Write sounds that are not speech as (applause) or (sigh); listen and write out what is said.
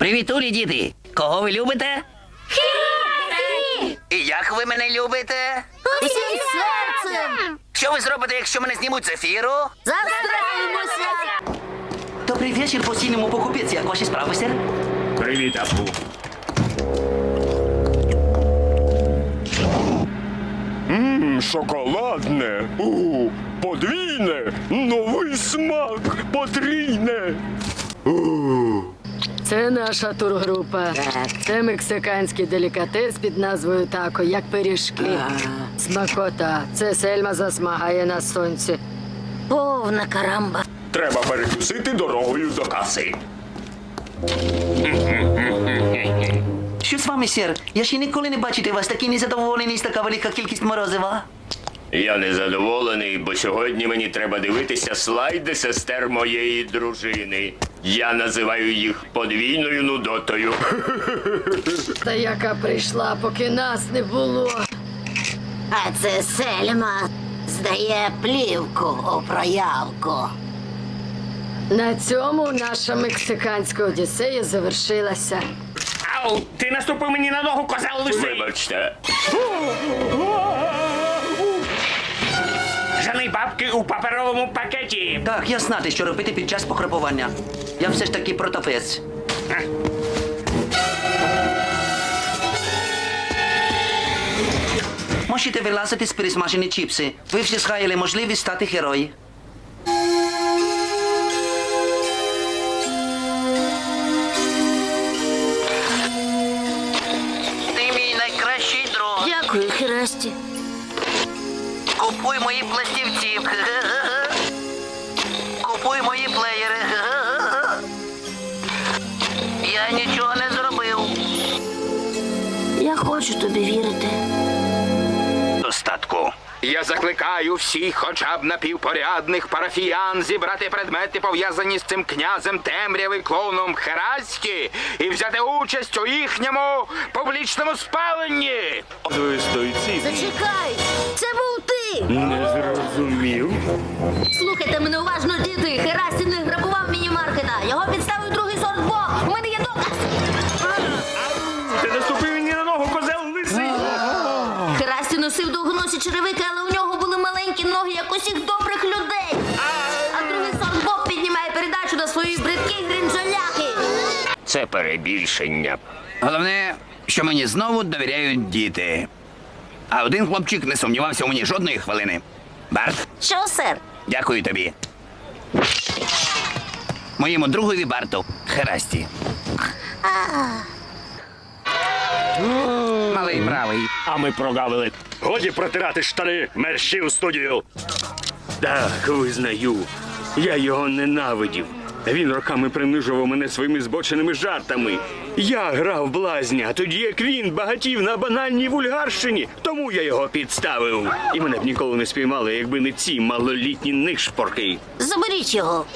Привіт, улі, діти! Кого ви любите? І як ви мене любите? Усім серцем! Що ви зробите, якщо мене знімуть з ефіру? Застрелимося! Добрий вечір постійному покупець. Як ваші справи, сер? Привіт, Апу. Ммм, шоколадне. У, подвійне. Новий смак. Потрійне. Це наша тургрупа. Це мексиканський делікатес під назвою тако, як пиріжки. Смакота. Це сельма засмагає на сонці. Повна карамба. Треба перекусити дорогою до каси. Що з вами, сер? Я ще ніколи не бачите вас такий незадоволений з така велика кількість морозива. Я незадоволений, бо сьогодні мені треба дивитися слайди сестер моєї дружини. Я називаю їх подвійною нудотою. (laughs) Та яка прийшла, поки нас не було. А це Сельма здає плівку у проявку. На цьому наша мексиканська одіссея завершилася. Ау, ти наступив мені на ногу, козел лисий. Вибачте. Жени бабки у паперовому пакеті. Так, я знати, що робити під час похрапування. Я все ж таки протопець. Можете вилазити з пересмажені чіпси. Ви всі схаяли можливість стати герої. Ти мій найкращий друг. Дякую, Херасті. Купуй мої пластівці. (laughs) Купуй мої плеєри. (laughs) Я нічого не зробив. Я хочу тобі вірити. Достатку. Я закликаю всіх, хоча б напівпорядних парафіян, зібрати предмети, пов'язані з цим князем темряви клоуном Херасті, і взяти участь у їхньому публічному спаленні. Зачекай! Це був! Не зрозумів. Слухайте мене уважно, діти! Херасті не грабував міні-маркета! Його підставив другий сорт Бог! У мене є доказ! Ти наступив мені на ногу, козел лисий. Херасті носив довгоносі черевики, але у нього були маленькі ноги, як усіх добрих людей! А другий сорт Бог піднімає передачу на свої бридкі гринджоляки! Це перебільшення. Головне, що мені знову довіряють діти. А один хлопчик не сумнівався у мені жодної хвилини. Барт, Що, сер? дякую тобі. Моєму другові Барту Херасті. Малий правий. А ми прогавили. Годі протирати штани, мерщі у студію. Так, визнаю. Я його ненавидів. Він роками принижував мене своїми збоченими жартами. Я грав блазня, тоді як він багатів на банальній вульгарщині, тому я його підставив. І мене б ніколи не спіймали, якби не ці малолітні нишпорки. Заберіть його!